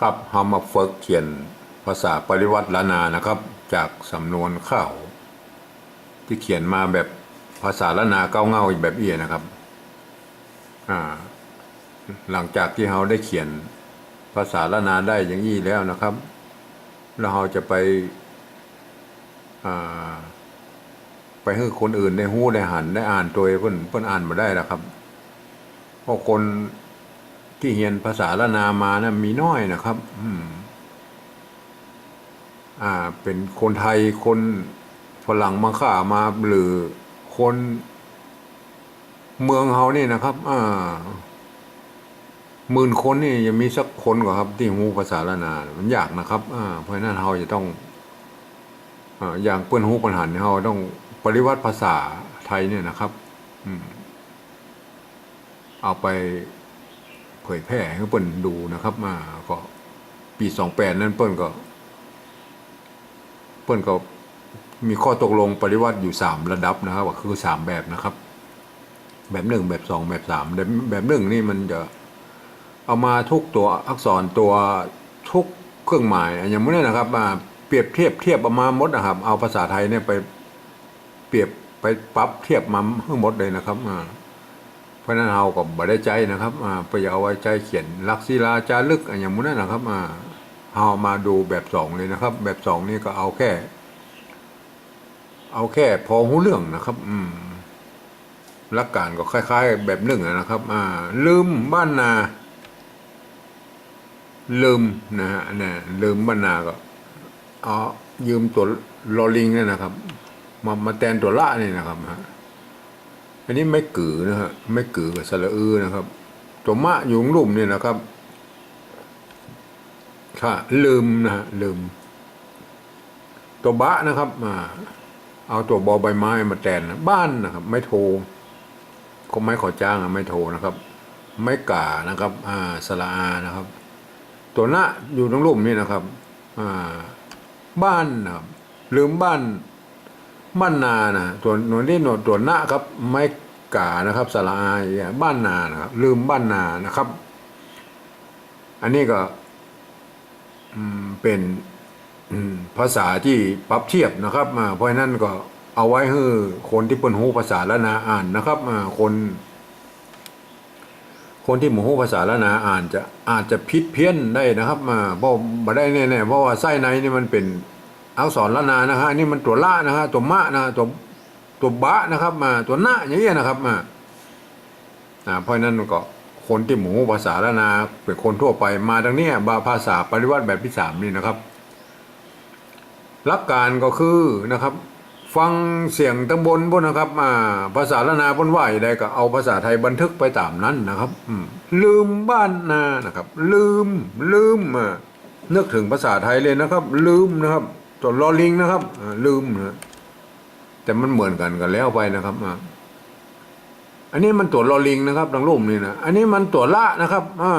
ครับเฮามาฝึกเขียนภาษาปริวัติล้านนานะครับ จากสำนวนข้าว ที่เขียนมาแบบภาษาล้านนาเก้าเงาอีกแบบเอียนะครับอ่าหลังจากที่เราได้เขียนภาษาล้านนาได้อย่างนี้แล้วนะครับ แล้วเราจะไปอ่าไปให้คนอื่นได้หู้ได้หันได้อ่านตัวเพิ่นเพิ่นอ่านมาได้แล้วครับเพราะคน ที่เรียนภาษาละนามานะมีน้อยนะครับ อืม อ่า เป็นคนไทยคนฝรั่งมาข่ามาหรือคนเมืองเฮานี่นะครับ อ่าหมื่นคนนี่ยังมีสักคนกว่าครับ ที่หูภาษาละนา มันยากนะครับ อ่า เพราะนั้นเราจะต้องอ่าอย่างเปิ้นหูปัญหาเนี่ยเราต้องปริวัติภาษาไทยเนี่ยนะครับ อืม เอาไป เผยแพร่ให้เปิ้นดูนะครับ มาก็ปีสองแปดนั้นเปิ้นก็ เปิ้นก็มีข้อตกลงปริวัติอยู่สามระดับนะครับก็คือสามแบบนะครับ แบบหนึ่งแบบสองแบบสามแบบแบบหนึ่งนี่มันจะเอามาทุกตัวอักษรตัวทุกเครื่องหมายอย่างนี้นะครับมาเปรียบเทียบเทียบเอามาหมดนะครับ เอาภาษาไทยเนี่ยไปเปรียบไปปรับเทียบมาทั้งหมดเลยนะครับอ่า เพราะนั้นเราก็บ่ได้ใจนะครับอ่าไปเอาไว้ใจเขียนลักษิลาจารึกอย่างนี้นนะครับอ่าเอามาดูแบบสองเลยนะครับ แบบสองนี่ก็เอาแค่ เอาแค่พอหูเรื่องนะครับ อืมหลักการก็คล้ายๆ แบบหนึ่งนะครับ อ่า ลืมบ้านนา ลืมนะฮะเนี่ยลืมบ้านนาก็เอายืมตัวลอลิงเนี่ยนะครับ มามาแทนตัวละนี่นะครับฮะ อันนี้ไม่กือนะฮะไม่กือกับสระอือนะครับ ตัวมะอยู่งลุ่มเนี่ยนะครับค่ะลืมนะฮะลืม ตัวบะนะครับมาเอาตัวบอใบไม้มาแทนนะบ้านนะครับ ไม่โทรก็ไม่ขอจ้างอะไม่โทรนะครับ ไม่กานะครับ อ่าสระอานะครับ ตัวหน้าอยู่ตรงลุ่มนี่นะครับ อ่า บ้านนะครับลืมบ้าน บ้านนานะตัวหนวยที่หนวยตัวหน้าครับไม่กานะครับสระอายบ้านนานะครับ ลืมบ้านนานะครับ อันนี้ก็เป็นภาษาที่ปรับเทียบนะครับเพราะนั้นก็เอาไว้ให้คนที่เปิ้นฮู้ภาษาละนาอ่านนะครับคนคนที่หมู่หูภาษาละนาอ่านจะอาจจะผิดเพี้ยนได้นะครับมาเพราะบ่ได้แน่ๆเพราะว่าไส้ในนี่มันเป็น อักษรละนานะฮะอันนี่มันตัวละนะฮะตัวมะนะตัวตัวบะนะครับ มาตัวหน้าอย่างเงี้ยนะครับมาอ่าเพราะนั้นก็คนที่หมูภาษาละนาเป็นคนทั่วไปมาทางเนี้ยบาภาษาปริวัติแบบที่สามนี่นะครับหลักการก็คือนะครับ ฟังเสียงตำบลบนนะครับอ่าภาษาละนาบนไหวใดก็เอาภาษาไทยบันทึกไปตามนั้นนะครับลืมบ้านนานะครับ ลืมลืมนึกถึงภาษาไทยเลยนะครับ ลืมนะครับ ตัวลอลิงนะครับลืมนะแต่มันเหมือนกันกันแล้วไปนะครับอ่าอันนี้มันตัวลอลิงนะครับดังรูปนี่นะอันนี้มันตัวละนะครับอ่า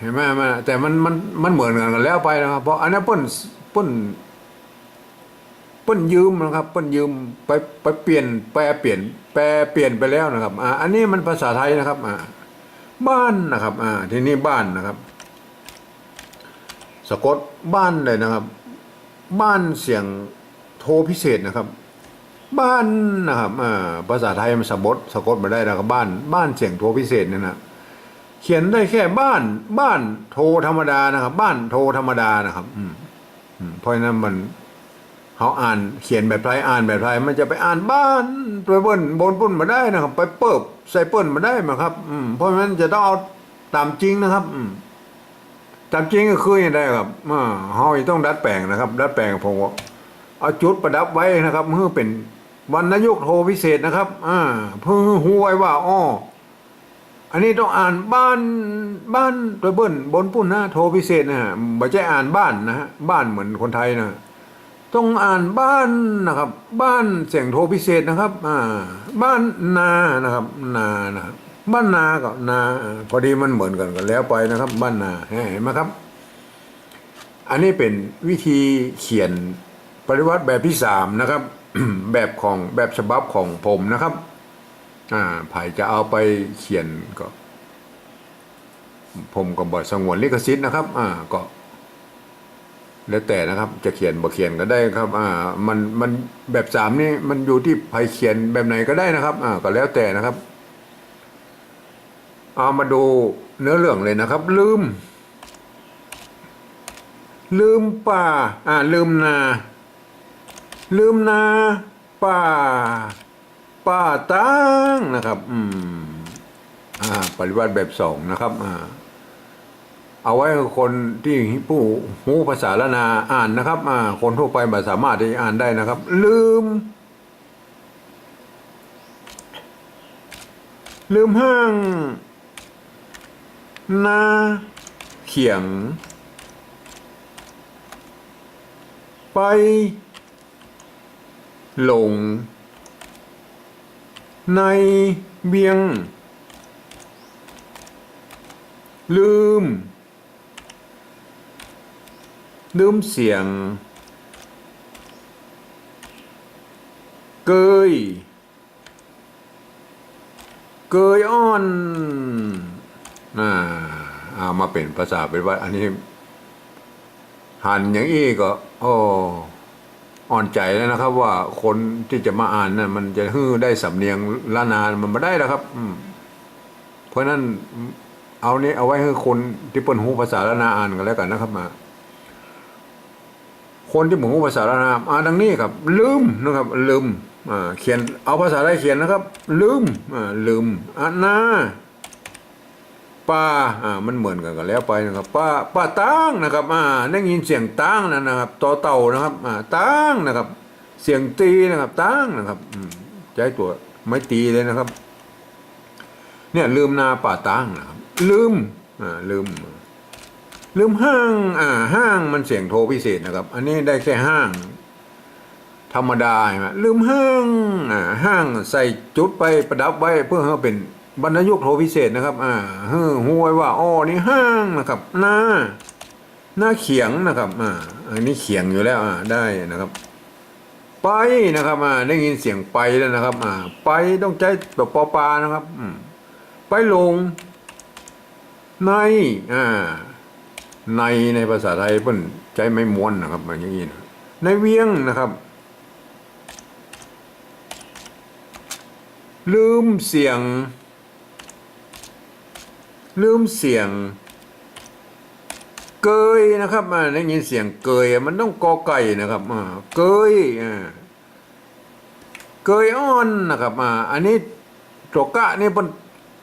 เห็นไหมมันแต่มันมันมันเหมือนกันกันแล้วไปนะครับ เพราะอันนี้เปิ้นเปิ้นเปิ้นยืมนะครับเปิ้นยืมไปไปเปลี่ยนแปลเปลี่ยนแปลเปลี่ยนไปแล้วนะครับอ่าอันนี้มันภาษาไทยนะครับอ่าบ้านนะครับอ่าที่นี่บ้านนะครับ สะกดบ้านเลยนะครับ บ้านเสียงโทพิเศษนะครับ บ้านนะครับภาษาไทยมันสะบดสะกดมาได้นะครับบ้านบ้านเสียงโทพิเศษเนี่ยนะเขียนได้แค่บ้าน บ้านโทธรรมดานะครับ บ้านโทธรรมดานะครับ อืมเพราะฉะนั้นมันเขาอ่านเขียนแบบไรอ่านแบบไรมันจะไปอ่านบ้านไปเบิ้นบนปุ้นมาได้นะครับ ไปเปิบใส่เปิ้นมาได้มาครับ อืมเพราะฉะนั้นจะต้องเอาตามจริงนะครับ อืม ตามจริงก็คืออย่างไรครับอ่าเฮาต้องดัดแปลงนะครับ ดัดแปลงผมว่าเอาจุดประดับไว้นะครับเพื่อเป็นวันนายกโทพิเศษนะครับ อ่า เพื่อหูไว้ว่าอ้ออันนี้ต้องอ่านบ้านบ้านไปเบิ้นบนปุ้นนะโทพิเศษนะฮะไม่ใช่อ่านบ้านนะฮะบ้านเหมือนคนไทยนะต้องอ่านบ้านนะครับ บ้านเสียงโทพิเศษนะครับ อ่า บ้านนานะครับ นานะครับ บ้านนากับนาพอดีมันเหมือนกันกันแล้วไปนะครับ บ้านนาเห็นไหมครับ อันนี้เป็นวิธีเขียนปริวัติแบบที่สามนะครับ แบบของแบบฉบับของผมนะครับอ่าไผ่จะเอาไปเขียนก็ ผมก็บอกสงวนลิขสิทธิ์นะครับ อ่าก็ แล้วแต่นะครับ จะเขียนบ่เขียนก็ได้ครับ อ่า มันมันแบบสามนี่มันอยู่ที่ใครเขียนแบบไหนก็ได้นะครับ อ่าก็แล้วแต่นะครับ เอามาดูเนื้อเรื่องเลยนะครับ ลืม ลืมป่า อ่าลืมนา ลืมนา ป่า ป่าตั้งนะครับ อืม อ่า ปฏิบัติแบบสองนะครับ อ่า เอาไว้คนที่ผู้หูภาษาละนาอ่านนะครับ อ่า คนทั่วไปไม่สามารถที่จะอ่านได้นะครับ ลืมลืมห้าง นาเขียง ไป หลง ในเบียง ลืม ลืมเสียง เกย เกยอ้อน เอามาเป็นภาษาเป็นว่า อันนี้ หันอย่างอี้ก็โอ้อ่อนใจแล้วนะครับ ว่าคนที่จะมาอ่านนั่นมันจะฮื้อได้สำเนียงละนานมันไม่ได้แล้วครับเพราะนั้นเอานี้เอาไว้ให้คนที่เปิ่นหูภาษาละนาอ่านกันแล้วกันนะครับมา คนที่เป็นหูภาษาละนาอ่านดังนี้ครับ ลืมนะครับ ลืมเขียนเอาภาษาไทยเขียนนะครับ ลืมลืมอ่านา ป้าอ่ามันเหมือนกันกันแล้วไปนะครับป้าป้าตั้งนะครับอ่าได้ยินเสียงตั้งนั่นนะครับต่อเต่านะครับอ่าตั้งนะครับ เสียงตีนะครับตั้งนะครับอืมใจตัวไม่ตีเลยนะครับ เนี่ยลืมนาป่าตั้งนะครับ ลืมอ่าลืม ลืมห้างอ่าห้างมันเสียงโทรพิเศษนะครับ อันนี้ได้แค่ห้าง ธรรมดาใช่ไหมลืมห้างอ่าห้างใส่จุดไปประดับไว้เพื่อให้เป็น บรรณยุกโทรพิเศษนะครับ อ่าเฮ้อห้วยว่าอ้อนี่ห้างนะครับ หน้า หน้าเขียงนะครับ อ่า อันนี้เขียงอยู่แล้ว อ่า ได้นะครับ ไปนะครับ อ่า ได้ยินเสียงไปแล้วนะครับ อ่า ไปต้องใจแบบปอปลานะครับ อืม ไปลง ใน อ่า ในในภาษาไทยเพิ่นใจไม่ม้วนนะครับ อย่างนี้นะในเวียงนะครับลืมเสียง ลืมเสียง เกยนะครับอ่าได้ยินเสียงเกยมันต้องกอไก่นะครับอ่าเกยเกยอ้อนนะครับอ่าอันนี้ตัวกะนี่เป็น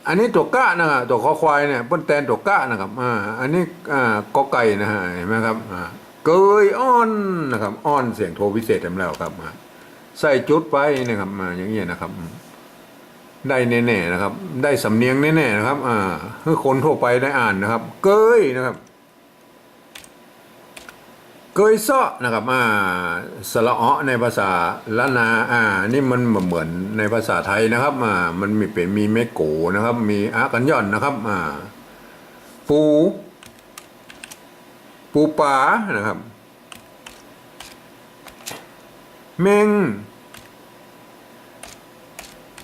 อันนี้ตัวกะนะตัวคอควายเนี่ยเป็นแตนตัวกะนะครับอ่าอันนี้อ่ากอไก่นะฮะเห็นไหมครับอ่าเกยอ้อนนะครับอ้อนเสียงโทรพิเศษทำแล้วครับใส่จุดไปนะครับมาอย่างเงี้ยนะครับ ได้แน่ๆนะครับ ได้สำเนียงแน่ๆนะครับ อ่าให้คนทั่วไปได้อ่านนะครับ เกยนะครับ เกยเซาะนะครับ อ่าสระเอในภาษาละนา อ่า นี่มันเหมือนในภาษาไทยนะครับ อ่า มันมีเป็นมีเมโกนะครับ มีอากันย่อนนะครับ อ่า ปู ปูปลานะครับ เมง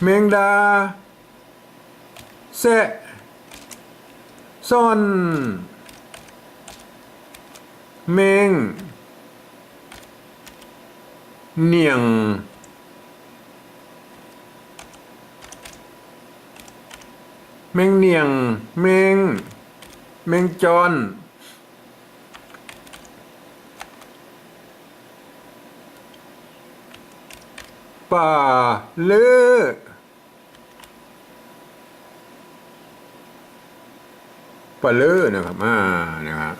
เมงดาแซซอนเมงเนียงเมงเนียงเมงเมงจอนป่าเลือ ปเลือนะครับอ่านะครับ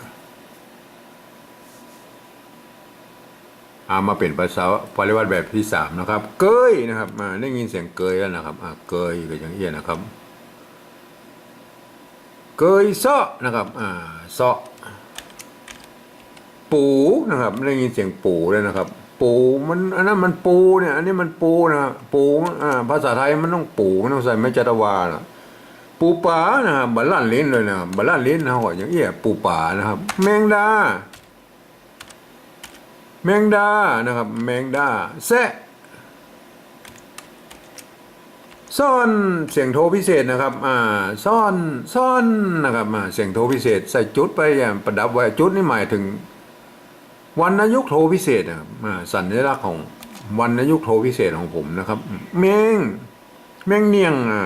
เอามาเป็นภาษาปริวัติแบบที่สามนะครับ เกยนะครับมาได้ยินเสียงเกยแล้วนะครับอ่าเกยก็อย่างเงี้ยนะครับ เกยเซาะนะครับอ่าเซาะปูนะครับได้ยินเสียงปูเลยนะครับ ปูมันอันนั้นมันปูเนี่ย อันนี้มันปูนะครับปูอ่าภาษาไทยมันต้องปูมันต้องใส่ไม่จัตวานะ ปูป่านะครับบัลลันลิ้นเลยนะครับบัลลันลิ้นนะครับอย่างเงี้ยปูป่านะครับ แมงดา แมงดานะครับ แมงดาแซะซ่อนเสียงโทรพิเศษนะครับ อ่า ซ่อน ซ่อน นะครับอ่าเสียงโทรพิเศษ ใส่จุดไปอย่างประดับไว้ จุดนี่หมายถึง วันนายุกโทพิเศษนะครับ อ่า สัญลักษณ์ของวันนายุกโทพิเศษของผมนะครับแมงแมงเนียง อ่า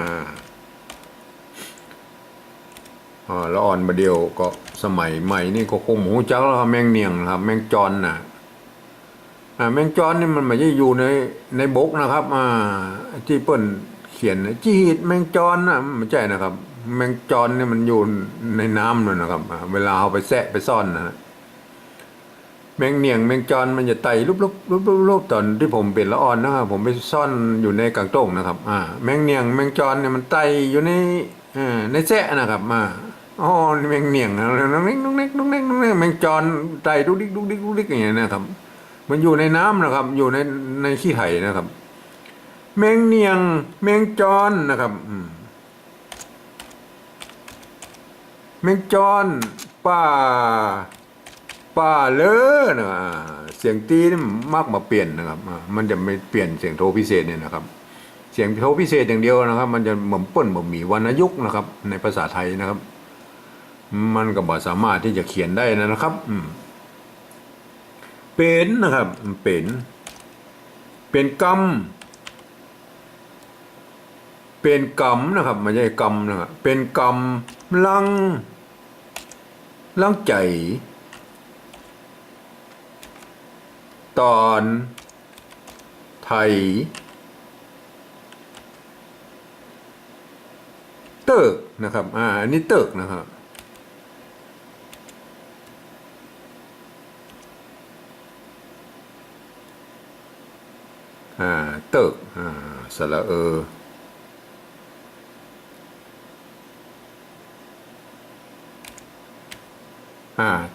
ละอ่อนมาเดียวก็สมัยใหม่นี่ก็คงหมูจักแล้วครับแมงเนียงครับ แมงจอนนะอ่าแมงจอนนี่มันไม่ใช่อยู่ในในบกนะครับอ่าที่เปิ้นเขียนนะจีดแมงจอนนะไม่ใช่นะครับ แมงจอนนี่มันอยู่ในน้ำเลยนะครับ เวลาเอาไปแซะไปซ่อนนะแมงเหนียงแมงจอนมันจะไต่รูปรูปรูปรูปรูปตอนที่ผมเป็นละอ่อนนะครับผมไปซ่อนอยู่ในกางโต้งนะครับ อ่า แมงเหนียงแมงจอนเนี่ยมันไต่อยู่ในอ่าในแซะนะครับมา อ๋อนี่แมงเหนียงนะน้องเล็กน้องเล็กน้องเล็กน้องเล็กแมงจอนไต่ดุกดิกดุกดิกดุกดิกอย่างเงี้ยนะครับ มันอยู่ในน้ำนะครับ อยู่ในในขี้ไห่นะครับ แมงเหนียง แมงจอนนะครับอืมแมงจอนป้าป้าเลอนะอ่าเสียงตีนมากมาเปลี่ยนนะครับ มันจะไม่เปลี่ยนเสียงโทพิเศษเนี่ยนะครับ เสียงโทพิเศษอย่างเดียวนะครับ มันจะเหมือนปิ้นเหมือนหมีวรรณยุกนะครับ ในภาษาไทยนะครับ มันก็บ่สามารถที่จะเขียนได้นะครับอืมเป็นนะครับ เป็นเป็นกรรมเป็นกรรมนะครับไม่ใช่กรรมนะครับเป็นกรรมลังลังใจ ตอนไทย เติกนะครับอ่าอันนี้เติกนะครับ เติกอ่าสระเออ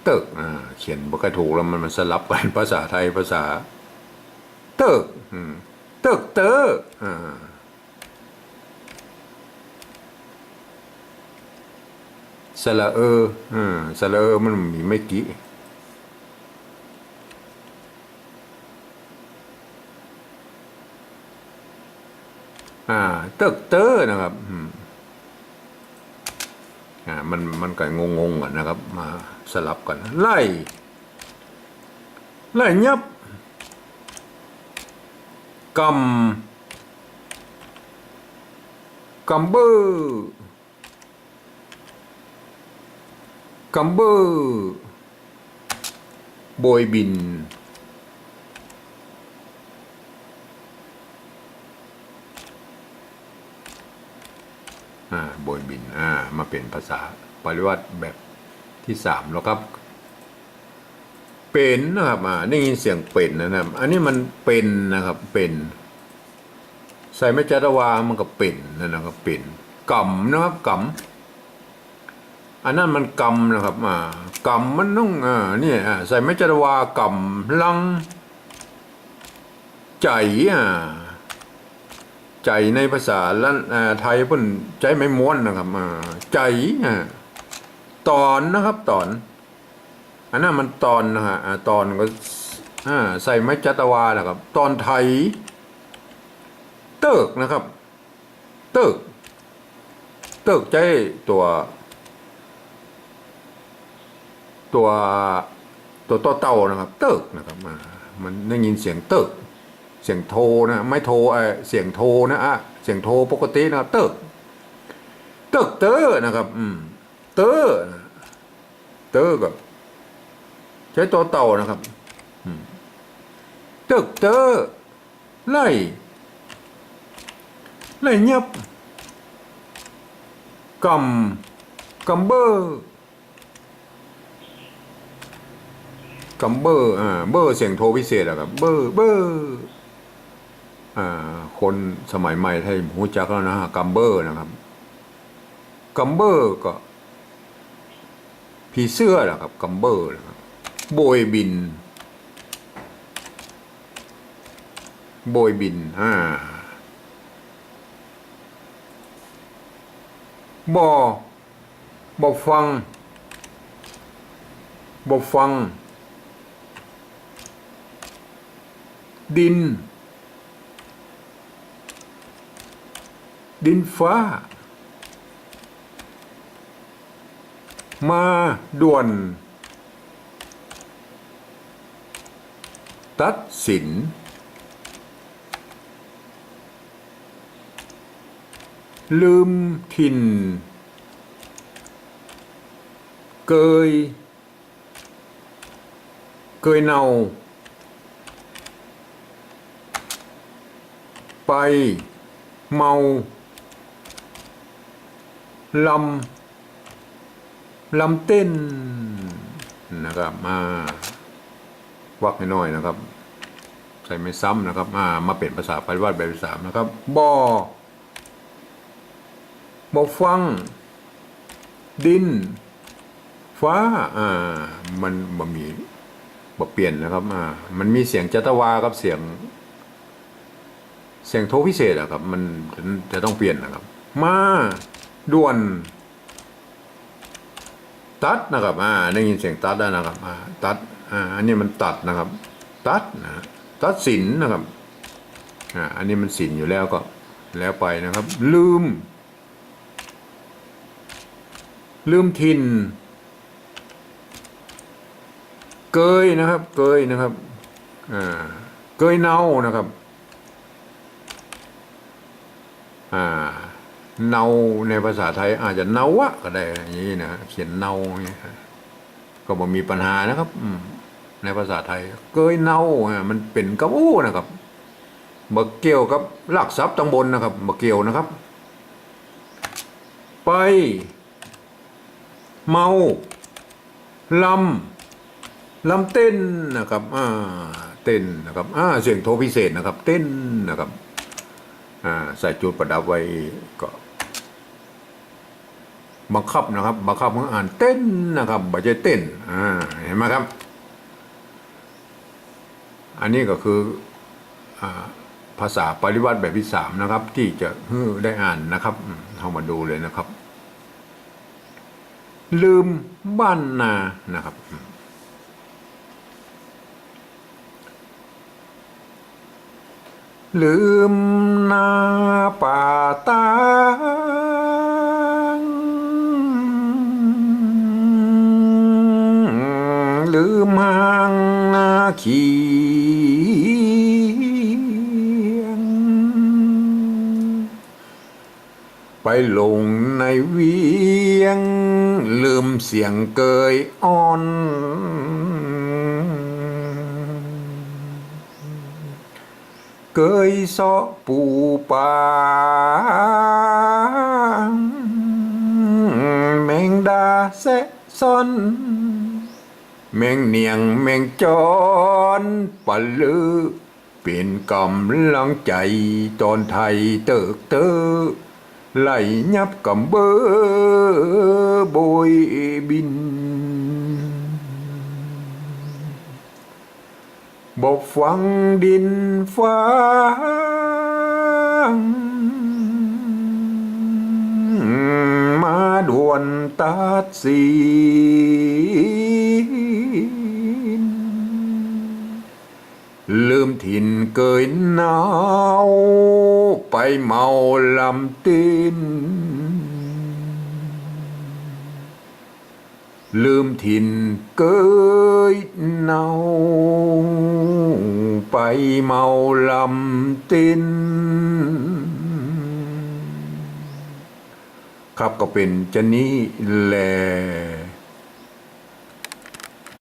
เติกเขียนบ่ค่อยถูกแล้วมันมันสลับกันภาษาไทยภาษา เติกอืมเติกเตออ่าสระเอออ่าสระเออมันมีไม่กี่ อ่าเติกเตอนะครับอ่ามันมันก็งงงๆก่อนนะครับ มาสลับกันไล่ไล่ยับกำกำเบอร์กำเบอร์โบยบิน อ่าโบินอ่ามาเป็นภาษาปริวัติแบบที่สามแล้วครับ เป็นนะครับอ่าได้ยินเสียงเป็นนะครับ อันนี้มันเป็นนะครับเป็น ใส่ไม่จัตวามันก็เป็นนั่นะครับเป็นกำนะครับกำอันนั้นมันกำนะครับอ่ากำมันต้องอ่าเนี่ยอ่าใส่ไม่จัตวากำลังใจอ่า ใจในภาษาล้านไทยพิ่นใจไม่ม้วนนะครับใจตอนนะครับตอน อันนั้นมันตอนนะฮะตอนก็ใส่ไม้จัตวาแหละครับ ตอนไทย เติกนะครับ เติก เติกใจตัว ตัวตัวต่อเต่านะครับ เติกนะครับมันได้ยินเสียงเติก เสียงโทนะไม่โทเออเสียงโทนะอะเสียงโทปกตินะเติกเติกเตอร์นะครับอืมเตอร์เตอร์ก็ใช้ตัวเต่านะครับเติกเตอร์ไล่ไล่เงียบกำกำเบอร์กำเบอร์อ่าเบอร์เสียงโทพิเศษอะครับเบอร์เบอร์ คนสมัยใหม่ไทยหูจักแล้วนะฮะกัมเบอร์นะครับ กัมเบอร์ก็ ผีเสื้อนะครับ กัมเบอร์นะครับโบยบิน โบยบินอ่าบอบอฟังบอฟัง ดิน ดินฟ้า มาด่วน ตัดสิน ลืมถิ่น เกย เกยเนาไป เมา ลำลำเต้นนะครับมาวักให้น้อยนะครับ ใส่ไม่ซ้ำนะครับมามาเป็นภาษาปริวัติแบบที่สามนะครับบอบอฟัง ดิน ฟ้าอ่ามันบ่มีบ่เปลี่ยนนะครับอ่ามันมีเสียงจัตวากับเสียง เสียงโทพิเศษอะครับ มันจะต้องเปลี่ยนนะครับ มา ด่วน ตัดนะครับอ่าได้ยินเสียงตัดแล้นะครับอ่าตัดอ่าอันนี้มันตัดนะครับ ตัดนะตัดสินนะครับอ่าอันนี้มันสินอยู่แล้วก็แล้วไปนะครับ ลืม ลืมทินเกยนะครับ เกยนะครับอ่าเกยเนานะครับอ่า เนาในภาษาไทยอาจจะเนาวะก็ได้อย่างนี้นะเขียนเนาอย่างนี้ครับก็บ่มีปัญหานะครับอืในภาษาไทย เกยเนาอะมันเป็นกับอู้นะครับบ่เกี่ยวกับหลักทรัพย์ตำบลนะครับบ่เกี่ยวนะครับ ไป เมาลำลำเต้นนะครับอ่าเต้นนะครับอ่าเสียงโทพิเศษนะครับ เต้นนะครับอ่าใส่จุดประดับไว้ก็ บังคับนะครับบังคับของอ่านเต้นนะครับบ่ใช่เต้นอ่าเห็นไหมครับ อันนี้ก็คืออภาษาปริวัติแบบที่สามนะครับ ที่จะได้อ่านนะครับเข้ามาดูเลยนะครับ ลืมบ้านนานะครับ ลืมนาป่าตา เขียง ไปลงในเวียง ลืมเสียงเกยอ่อน เกยเสาะปูปางแมงดาแซะซ่อน แมงเนียงแมงจอนปะลือ เป็นกำลังใจตอนไทยเติกเตอไหลยับกำเบอโบยบินบอกฟังดินฟ้ามาด่วนตัดสิ ถิ่นเกยหนาวไปเมาลำตินลืมถิ่นเกยเนาไปเมาลำตินครับก็เป็นจะนี้แหละ